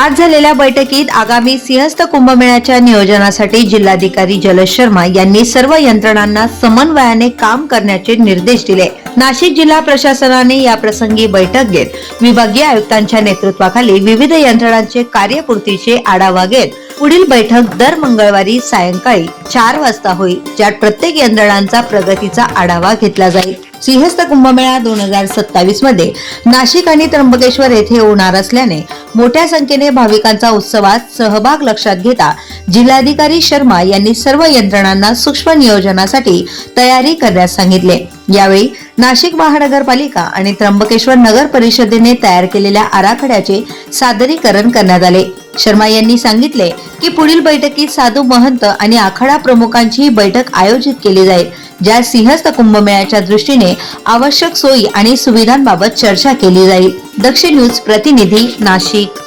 आज झालेल्या बैठकीत आगामी सिंहस्थ कुंभमेळ्याच्या नियोजनासाठी जिल्हाधिकारी जलज शर्मा यांनी सर्व यंत्रणांना समन्वयाने काम करण्याचे निर्देश दिले. नाशिक जिल्हा प्रशासनाने या प्रसंगी बैठक घेत विभागीय आयुक्तांच्या नेतृत्वाखाली विविध यंत्रणांचे कार्यपूर्तीचे आढावा घेत पुढील बैठक दर मंगळवारी सायंकाळी चार वाजता होईल ज्यात प्रत्येक यंत्रणांचा प्रगतीचा आढावा घेतला जाईल. सिंहस्थ कुंभमेळा दोन हजार सत्तावीसमध्ये नाशिक आणि त्र्यंबकेश्वर येथे होणार असल्याने मोठ्या संख्येने भाविकांचा उत्सवात सहभाग लक्षात घेता जिल्हाधिकारी शर्मा यांनी सर्व यंत्रणांना सूक्ष्म नियोजनासाठी तयारी करण्यास सांगितले. यावेळी नाशिक महानगरपालिका आणि त्र्यंबकेश्वर नगर परिषदेने तयार केलेल्या आराखड्याचे सादरीकरण करण्यात आले. शर्मा यांनी सांगितले की पुढील बैठकीत साधू महंत आणि आखाडा प्रमुखांची बैठक आयोजित केली जाईल ज्या सिंहस्थ कुंभमेळ्याच्या दृष्टीने आवश्यक सोयी आणि सुविधांबाबत चर्चा केली जाईल. दक्षिण न्यूज प्रतिनिधी नाशिक.